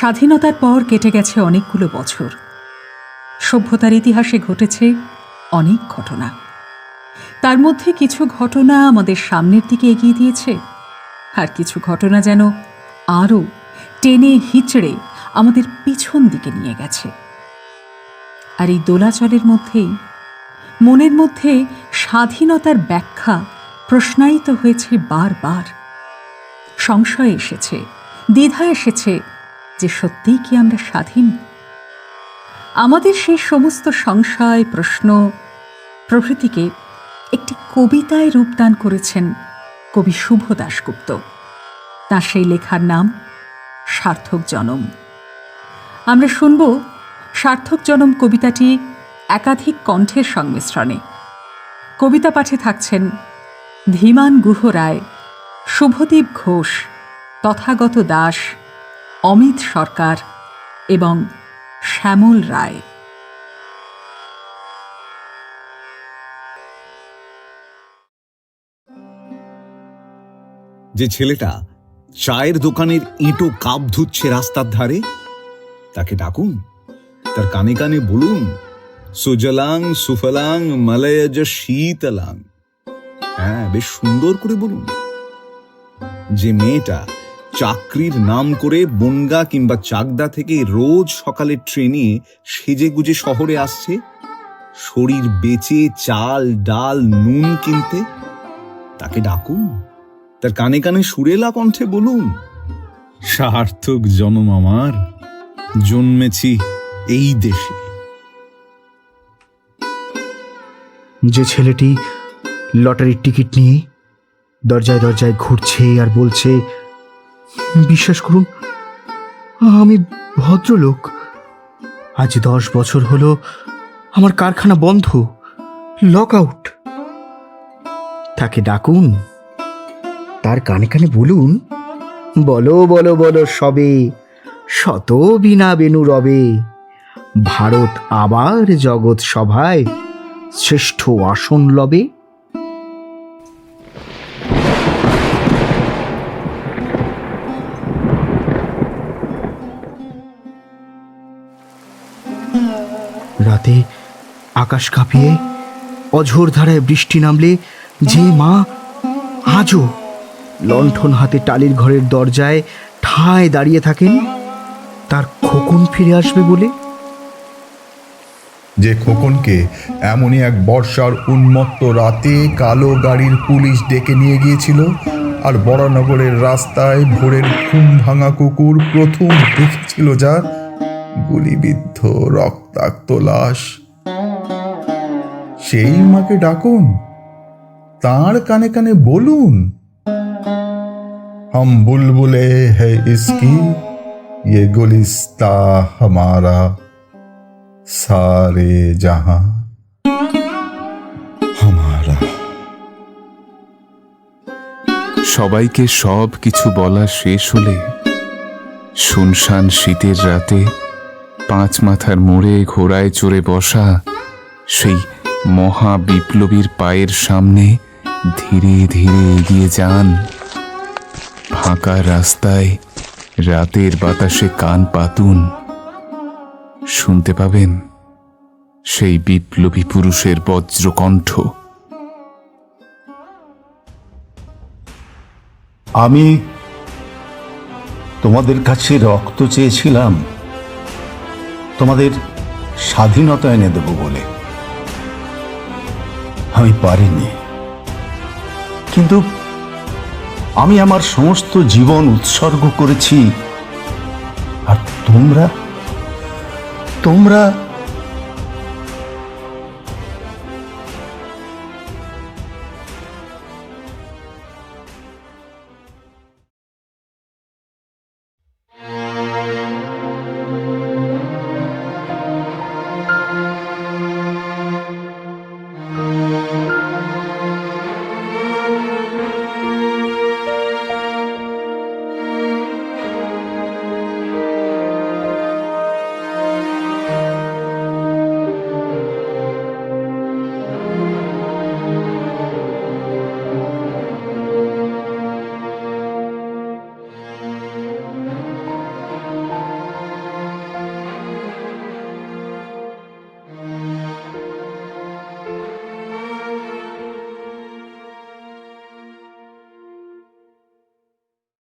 স্বাধীনতার পর কেটে গেছে অনেকগুলো বছর। সভ্যতার ইতিহাসে ঘটেছে অনেক ঘটনা। তার মধ্যে কিছু ঘটনা আমাদের সামনের দিকে এগিয়ে দিয়েছে, আর কিছু ঘটনা যেন আরও টেনে হিচড়ে আমাদের পিছন দিকে নিয়ে গেছে। আর এই দোলাচলের মধ্যেই, মনের মধ্যে স্বাধীনতার ব্যাখ্যা প্রশ্নায়িত হয়েছে বারবার। সংশয় এসেছে, দ্বিধা এসেছে যে সত্যিই কি আমরা স্বাধীন? আমাদের সেই সমস্ত সংশয়, প্রশ্ন প্রভৃতিকে একটি কবিতায় রূপদান করেছেন কবি শুভ দাশগুপ্ত। তার সেই লেখার নাম, সার্থক জনম। আমরা শুনব সার্থক জনম কবিতাটি একাধিক কণ্ঠের সংমিশ্রণে। কবিতা পাঠে থাকছেন ধীমান গুহ রায়, শুভদীপ ঘোষ, তথাগত দাস অমিত সরকার এবং শ্যামল রায়। যে ছেলেটা চায়ের দোকানের ইঁটো কাপ ধুচ্ছে রাস্তার ধারে, তাকে ডাকুন। তার কানে কানে বলুন, সুজলাং, সুফলাং, মালয়জ, শীতলাং। হ্যাঁ বেশ সুন্দর করে বলুন। যে মেয়েটা চাকরির নাম করে বনগা কিংবা চাকদা থেকে রোজ সকালে ট্রেনে সেজে গুজে শহরে আসছে। শরীর বেচে চাল, ডাল, নুন কিনতে। তাকে ডাকুন। তার কানে কানে সুরেলা কণ্ঠে বলুন, সার্থক জনম আমার, জন্মেছি এই দেশে। যে ছেলেটি লটারির টিকিট নিয়ে দরজায় দরজায় ঘুরছে আর বলছে বিশ্বাস করুন, আমি ভদ্রলোক। আজ দশ বছর হলো আমার কারখানা বন্ধ, লক আউট। তাকে ডাকুন। তার কানে কানে বলুন, বলো বলো বলো সবে, শত বিনা বেনু রবে। ভারত আবার জগৎ সভায় শ্রেষ্ঠ আসন লবে। রাতে আকাশ কাঁপিয়ে অঝোর ধারায় বৃষ্টি নামলে যে মা আজও লণ্ঠন হাতে টালির ঘরের দরজায় ঠায় দাঁড়িয়ে থাকেন, তার খোকন ফিরে আসবে বলে? যে খোকনকে এমনই এক বর্ষার উন্মত্ত রাতে কালো গাড়ির পুলিশ ডেকে নিয়ে গিয়েছিল আর বড়নগরের রাস্তায় ভোরের ঘুম ভাঙা কুকুর প্রথম দেখেছিল যা গুলিবিদ্ধ রক্তাক্ত লাশ সেই মাকে ডাকুন তার কানে কানে বলুন हम बुलबुले है इसकी ये गुलिस्ता हमारा सारे जहां हमारा সবাইকে সব কিছু বলা শেষ হলে শুনশান শীতের রাতে পাঁচ মাথার মোড়ে ঘোড়ায় চড়ে বসা সেই মহা বিপ্লবীর পায়ের সামনে ধীরে ধীরে এগিয়ে যান। ফাঁকা রাস্তায় রাতের বাতাসে কান পাতুন। শুনতে পাবেন সেই বিপ্লবী পুরুষের বজ্রকণ্ঠ। আমি তোমাদের কাছে রক্ত চেয়েছিলাম। তোমাদের স্বাধীনতা এনে দেব বলে। আমি পারিনি। কিন্তু আমি আমার সমস্ত জীবন উৎসর্গ করেছি। আর তোমরা? তোমরা